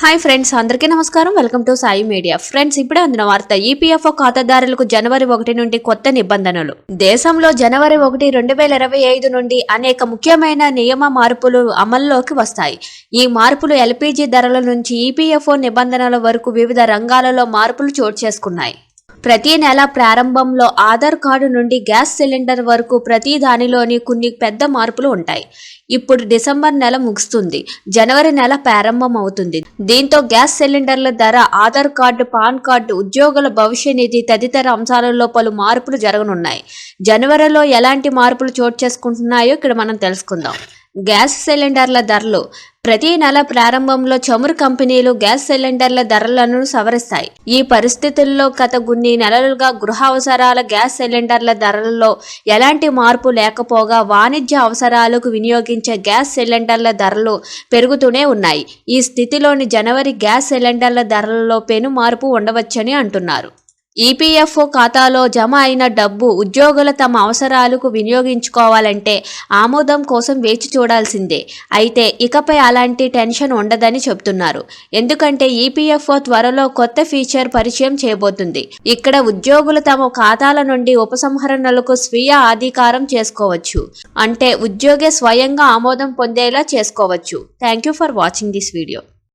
Hi friends అందరికీ నమస్కారం. Welcome to Sai media friends ఇప్పుడే అందిన వార్త ఈపీఎఫ్ఓ ఖాతాదారులకు జనవరి ఒకటి నుండి కొత్త నిబంధనలు. దేశంలో జనవరి ఒకటి రెండు వేల ఇరవై ఐదు నుండి అనేక ముఖ్యమైన నియమ మార్పులు అమల్లోకి వస్తాయి. ఈ మార్పులు ఎల్పీజీ ధరల నుంచి ఈపీఎఫ్ఓ నిబంధనల వరకు వివిధ రంగాలలో మార్పులు చోటు చేసుకున్నాయి. ప్రతి నెల ప్రారంభంలో ఆధార్ కార్డు నుండి గ్యాస్ సిలిండర్ వరకు ప్రతి దానిలోని కొన్ని పెద్ద మార్పులు ఉంటాయి. ఇప్పుడు డిసెంబర్ నెల ముగుస్తుంది. జనవరి నెల ప్రారంభం అవుతుంది దీంతో గ్యాస్ సిలిండర్ల ధర ఆధార్ కార్డు పాన్ కార్డు ఉద్యోగుల భవిష్య నిధి తదితర అంశాలలో పలు మార్పులు జరగనున్నాయి. జనవరిలో ఎలాంటి మార్పులు చోటు చేసుకుంటున్నాయో ఇక్కడ మనం తెలుసుకుందాం. గ్యాస్ సిలిండర్ల ధరలు. ప్రతి నెల ప్రారంభంలో చమురు కంపెనీలు గ్యాస్ సిలిండర్ల ధరలను సవరిస్తాయి. ఈ పరిస్థితుల్లో గత కొన్ని నెలలుగా గృహ అవసరాల గ్యాస్ సిలిండర్ల ధరలలో ఎలాంటి మార్పు లేకపోగా వాణిజ్య అవసరాలకు వినియోగించే గ్యాస్ సిలిండర్ల ధరలు పెరుగుతూనే ఉన్నాయి. ఈ స్థితిలోని జనవరి గ్యాస్ సిలిండర్ల ధరలలో పెను మార్పు ఉండవచ్చని అంటున్నారు. ఈపీఎఫ్ఓ ఖాతాలో జమ అయిన డబ్బు ఉద్యోగులు తమ అవసరాలకు వినియోగించుకోవాలంటే ఆమోదం కోసం వేచి చూడాల్సిందే. అయితే ఇకపై అలాంటి టెన్షన్ ఉండదని చెబుతున్నారు. ఎందుకంటే ఈపీఎఫ్ఓ త్వరలో కొత్త ఫీచర్ పరిచయం చేయబోతుంది. ఇక్కడ ఉద్యోగులు తమ ఖాతాల నుండి ఉపసంహరణలకు స్వీయ ఆధికారం చేసుకోవచ్చు. అంటే ఉద్యోగి స్వయంగా ఆమోదం పొందేలా చేసుకోవచ్చు. Thank you for watching this video.